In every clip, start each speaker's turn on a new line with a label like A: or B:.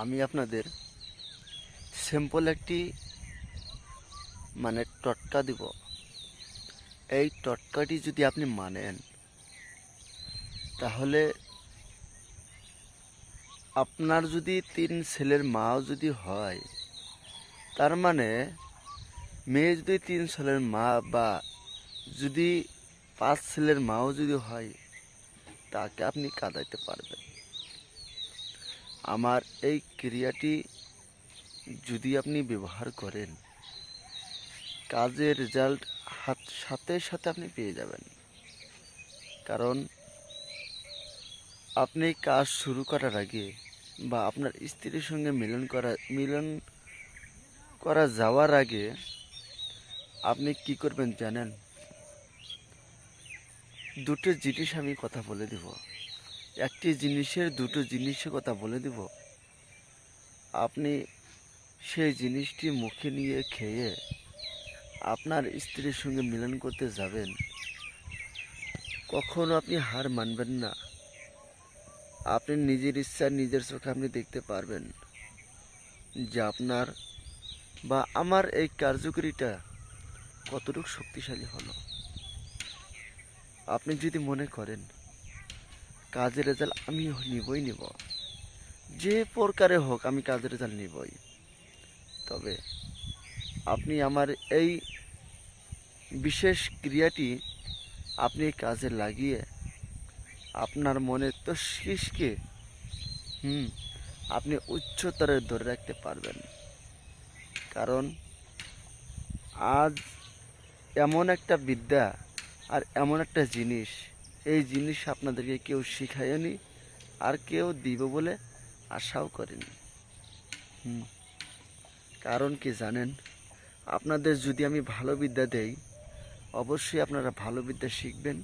A: আমি আপনাদের সিম্পল একটি মানে টটকা দিব। এই টটকাটি যদি আপনি মানেন, তাহলে আপনার যদি তিন ছেলের মাও যদি হয়, তার মানে মেয়ে যদি তিন ছেলের মা বা যদি পাঁচ ছেলের মাও যদি হয়, তাকে আপনি কাঁদাইতে পারবেন। আমার এই ক্রিয়াটি যদি আপনি ব্যবহার করেন, কাজের রেজাল্ট হাত, সাথে সাথে আপনি পেয়ে যাবেন। কারণ আপনি কাজ শুরু করার আগে বা আপনার স্ত্রীর সঙ্গে মিলন করা মিলন করা যাওয়ার আগে আপনি কি করবেন জানেন? দুটো জিনিস আমি কথা বলে দিব। একটি জিনিসের দুটো জিনিসের কথা বলে দিব। আপনি সেই জিনিসটি মুখে নিয়ে খেয়ে আপনার স্ত্রীর সঙ্গে মিলন করতে যাবেন। কখনো আপনি হার মানবেন না। আপনি নিজের ইচ্ছা, নিজের চোখে আপনি দেখতে পারবেন যে আপনার বা আমার এই কার্যকরীটা কতটুকু শক্তিশালী হলো। আপনি যদি মনে করেন কাজের রেজাল্ট আমি নিবই নিব। যে প্রকারে হোক আমি কাজের রেজাল্ট নিবই। তবে আপনি আমার এই বিশেষ ক্রিয়াটি আপনি কাজে লাগিয়ে আপনার মনে তশিসকে হুম, আপনি উচ্চতরে ধরে রাখতে পারবেন। কারণ আজ এমন একটা বিদ্যা আর এমন একটা জিনিস এই জিনিস আপনাদেরকে কেউ শিখায়নি আর কেউ দিব বলে আশাও করেনি। কারণ কি জানেন? আপনাদের যদি আমি ভালো বিদ্যা দেই, অবশ্যই আপনারা ভালো বিদ্যা শিখবেন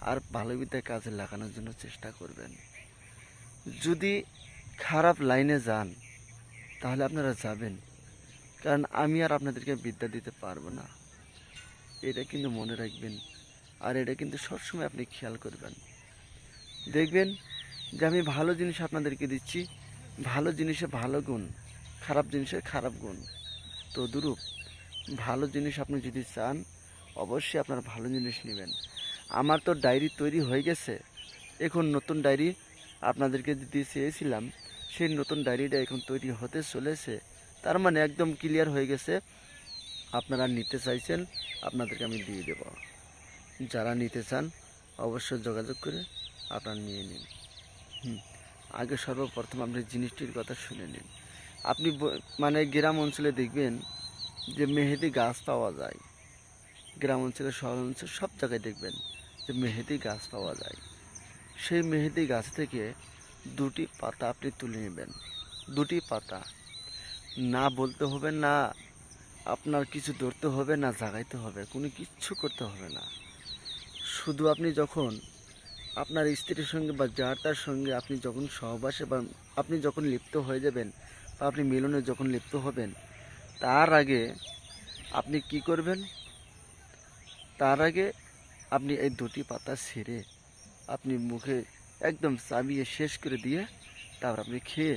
A: আর ভালো বিদ্যা কাজে লাগানোর জন্য চেষ্টা করবেন। যদি খারাপ লাইনে যান, তাহলে আপনারা যাবেন। কারণ আমি আর আপনাদেরকে বিদ্যা দিতে পারব না। এটা কিন্তু মনে রাখবেন আর এটা কিন্তু সবসময় আপনি খেয়াল করবেন। দেখবেন যে আমি ভালো জিনিস আপনাদেরকে দিচ্ছি, ভালো জিনিসে ভালো গুণ, খারাপ জিনিসের খারাপ গুণ। তো দুরূপ, ভালো জিনিস আপনি যদি চান, অবশ্যই আপনার ভালো জিনিস নেবেন। আমার তো ডায়েরি তৈরি হয়ে গেছে। এখন নতুন ডায়েরি আপনাদেরকে দিতে চেয়েছিলাম সেই নতুন ডায়েরিটা এখন তৈরি হতে চলেছে। তার মানে একদম ক্লিয়ার হয়ে গেছে। আপনারা নিতে চাইছেন, আপনাদেরকে আমি দিয়ে দেব। যারা নিতে চান, অবশ্যই যোগাযোগ করে আপনারা নিয়ে নিন। আগে সর্বপ্রথম আপনি জিনিসটির কথা শুনে নিন। আপনি মানে গ্রাম অঞ্চলে দেখবেন যে মেহেদি গাছ পাওয়া যায়। গ্রাম অঞ্চলে, শহর অঞ্চল সব জায়গায় দেখবেন যে মেহেদি গাছ পাওয়া যায়। সেই মেহেদি গাছ থেকে দুটি পাতা আপনি তুলে নেবেন। দুটি পাতা। না বলতে হবে না, আপনার কিছু ধরতে হবে না, জাগাইতে হবে, কোনো কিচ্ছু করতে হবে না। শুধু আপনি যখন আপনার স্ত্রীর সঙ্গে বা যার তার সঙ্গে আপনি যখন সহবাসে বা আপনি যখন লিপ্ত হয়ে যাবেন বা আপনি মিলনে যখন লিপ্ত হবেন, তার আগে আপনি কি করবেন? তার আগে আপনি এই দুটি পাতা ছেড়ে আপনি মুখে একদম চাবিয়ে শেষ করে দিয়ে তারপর আপনি খেয়ে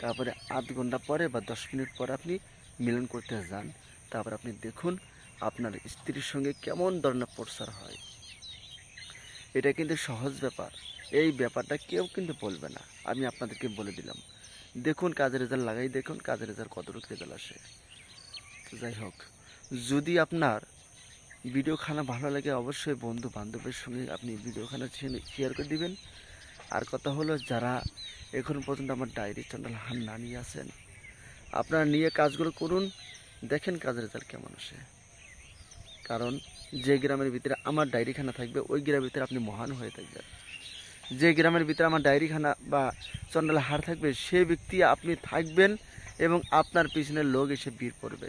A: তারপরে আধ ঘণ্টা পরে বা দশ মিনিট পরে আপনি মিলন করতে যান। তারপর আপনি দেখুন আপনার স্ত্রীর সঙ্গে কেমন ধরনের প্রসার হয়। এটা কিন্তু সহজ ব্যাপার। এই ব্যাপারটা কেউ কিন্তু বলবে না। আমি আপনাদেরকে বলে দিলাম। দেখুন কাজের রেজাল্ট লাগাই, দেখুন কাজের রেজাল্ট কতটুকু রেজাল্ট আসে। যাই হোক, যদি আপনার ভিডিওখানা ভালো লাগে, অবশ্যই বন্ধু বান্ধবের সঙ্গে আপনি ভিডিওখানা শেয়ার করে দিবেন। আর কথা হলো, যারা এখন পর্যন্ত আমার ডায়েরি চ্যানেল হান না নিয়ে আসেন আপনারা নিয়ে কাজগুলো করুন, দেখেন কাজের রেজাল্ট কেমন আসে। কারণ যে গ্রামের ভিতরে আমার ডায়েরিখানা থাকবে, ওই গ্রামের ভিতরে আপনি মহান হয়ে থাকবেন। যে গ্রামের ভিতরে আমার ডায়েরিখানা বা চন্ডাল হার থাকবে, সে ব্যক্তি আপনি থাকবেন এবং আপনার পিছনের লোক এসে ভিড় পড়বে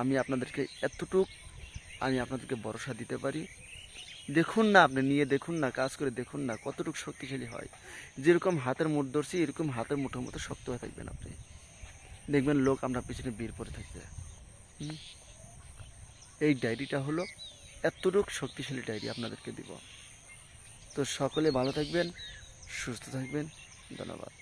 A: আমি আপনাদেরকে এতটুক, আমি আপনাদেরকে ভরসা দিতে পারি। দেখুন না আপনি, নিয়ে দেখুন না, কাজ করে দেখুন না কতটুকু শক্তিশালী হয়। যেরকম হাতের মুঠ ধরছি, এরকম হাতের মুঠোর মতো শক্ত হয়ে থাকবেন আপনি। দেখবেন লোক আপনার পিছনে ভিড় পড়ে থাকবে? এই ডায়েরিটা হলো এতটুক শক্তিশালী ডায়েরি আপনাদেরকে দিব। তো সকলে ভালো থাকবেন, সুস্থ থাকবেন, ধন্যবাদ।